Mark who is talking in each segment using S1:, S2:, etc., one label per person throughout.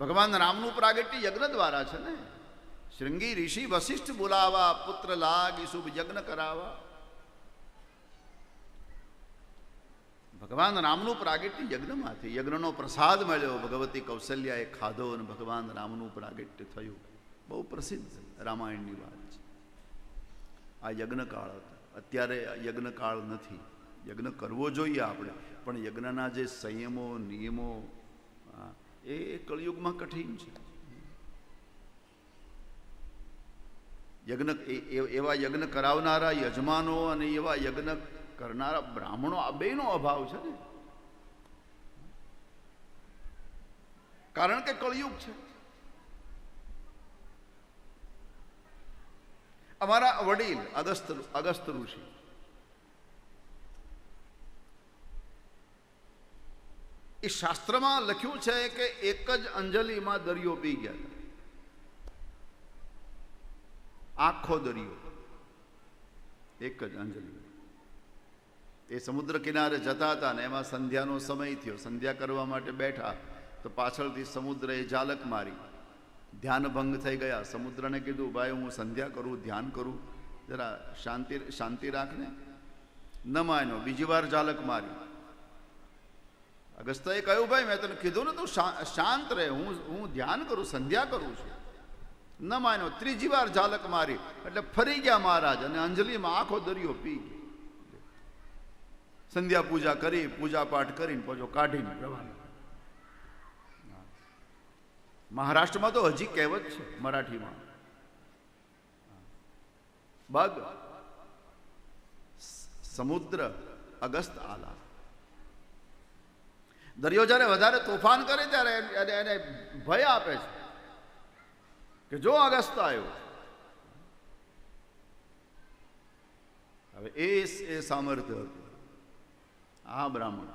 S1: ભગવાન રામનું પ્રાગટ્ય યજ્ઞ દ્વારા છે ને? શૃંગી ઋષિ વશિષ્ઠ બોલાવા, પુત્ર લાગ શુભ યજ્ઞ કરાવા ભગવાન રામનું પ્રાગટ્ય યજ્ઞમાંથી, યજ્ઞનો પ્રસાદ મળ્યો. ભગવતી કૌશલ્યાએ ખાધો અને ભગવાન રામનું પ્રાગટ્ય થયું. બહુ પ્રસિદ્ધ રામાયણની વાત છે. આ યજ્ઞકાળ હતો. અત્યારે યજ્ઞકાળ નથી. યજ્ઞ કરવો જોઈએ આપણે. પણ યજ્ઞના જે સંયમો, નિયમો એ કળિયુગમાં કઠિન છે. યજ્ઞ એવા યજ્ઞ કરાવનારા યજમાનો અને એવા યજ્ઞ કરનારા બ્રાહ્મણો આ બેનો અભાવ છે ને. કારણ કે કળિયુગ છે. અમારા વડીલ અગસ્ત અગસ્ત ઋષિ એ શાસ્ત્રમાં લખ્યું છે કે એક જ અંજલિમાં દરિયો પી ગયા આખો દરિયો. એક જ અંજલિ. એ સમુદ્ર કિનારે જતા હતા ને એમાં સંધ્યાનો સમય થયો. સંધ્યા કરવા માટે બેઠા તો પાછળથી સમુદ્રએ જાલક મારી. ધ્યાન ભંગ થઈ ગયા. સમુદ્રને કીધું, ભાઈ, હું સંધ્યા કરું, ધ્યાન કરું. જરા શાંતિ શાંતિ રાખને. ન માન્યો. બીજી વાર જાલક મારી. અગસ્ત્યએ કહ્યું, ભાઈ, મેં તને કીધું ને તું શાંત રહે. હું હું ધ્યાન કરું, સંધ્યા કરું છું. ન માન્યો. ત્રીજી વાર ઝાલક મારી. એટલે ફરી ગયા મહારાજ અને અંજલિમાં આખો દરિયો પી ગયો. સંધ્યા પૂજા કરી, પૂજા પાઠ કરીને પછી કાઢીને રવાના. મહારાષ્ટ્રમાં તો હજી કહેવત છે મરાઠીમાં. બગ સમુદ્ર, અગસ્ત આલા. દરિયો જ્યારે વધારે તોફાન કરે ત્યારે એને એને ભય આપે છે કે જો અગસ્ત આવ્યો હવે એ એ સામર્થ્ય હતું. આ બ્રાહ્મણ.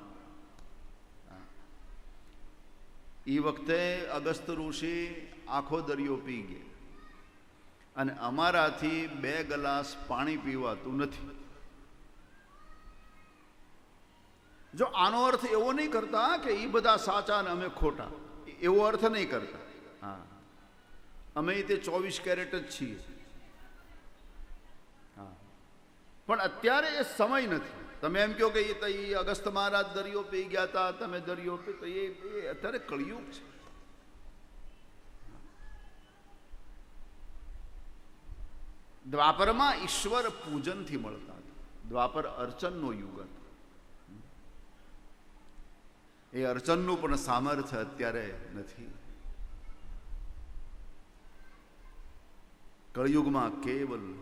S1: એ વખતે અગસ્ત ઋષિ આખો દરિયો પી ગયા. અને અમારાથી બે ગ્લાસ પાણી પીવાતું નથી. જો આનો અર્થ એવો નહીં કરતા કે એ બધા સાચા ને અમે ખોટા. એવો અર્થ નહીં કરતા. હા. અમે તે ચોવીસ કેરેટ જ છીએ. હા. પણ અત્યારે એ સમય નથી. તમે એમ કહો કે એ તો એ અગસ્ત મહારાજ દરિયો પી ગયા હતા તમે દરિયો પી, તો એ અત્યારે કળિયુગ છે. દ્વાપરમાં ઈશ્વર પૂજનથી મળતા હતા. દ્વાપર અર્ચનનો યુગ હતો. એ અર્ચનનું પણ સામર્થ્ય અત્યારે નથી. કળિયુગમાં કેવલ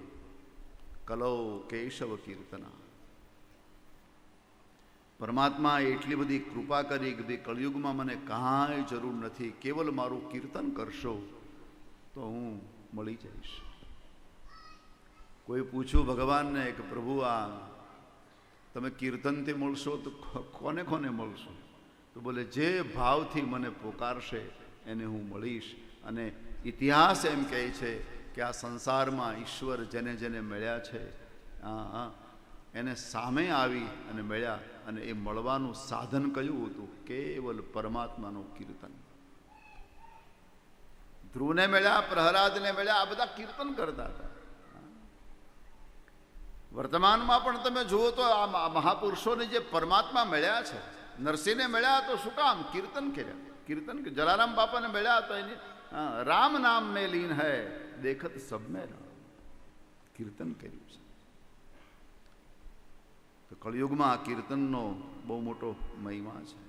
S1: કલો કેશવ કીર્તના. પરમાત્મા એટલી બધી કૃપા કરી કે કળયુગમાં મને કાંઈ જરૂર નથી, કેવલ મારું કીર્તન કરશો તો હું મળી જઈશ. કોઈ પૂછ્યું, ભગવાનને કે પ્રભુ આ તમે કીર્તનથી મળશો તો કોને કોને મળશો? તો બોલે જે ભાવથી મને પોકારશે એને હું મળીશ. અને ઇતિહાસ એમ કહે છે કે આ સંસારમાં ઈશ્વર જેને જેને મળ્યા છે આ, એને સામે આવી અને મળ્યા અને એ મળવાનું સાધન કયું હતું? કેવલ પરમાત્માનું કીર્તન. ધ્રુવને મળ્યા પ્રહલાદને મળ્યા આ બધા કીર્તન કરતા હતા. વર્તમાનમાં પણ તમે જુઓ તો આ મહા- મહાપુરુષોને જે પરમાત્મા મળ્યા છે નરસિંહને મળ્યા તો શું કામ? કીર્તન કર્યા. કીર્તન જલારામ બાપાને મળ્યા તો એની રામ નામ મેં લીન હૈ, દેખત સબ મેં કીર્તન કર્યું છે. તો કળિયુગમાં કીર્તનનો બહુ મોટો મહિમા છે.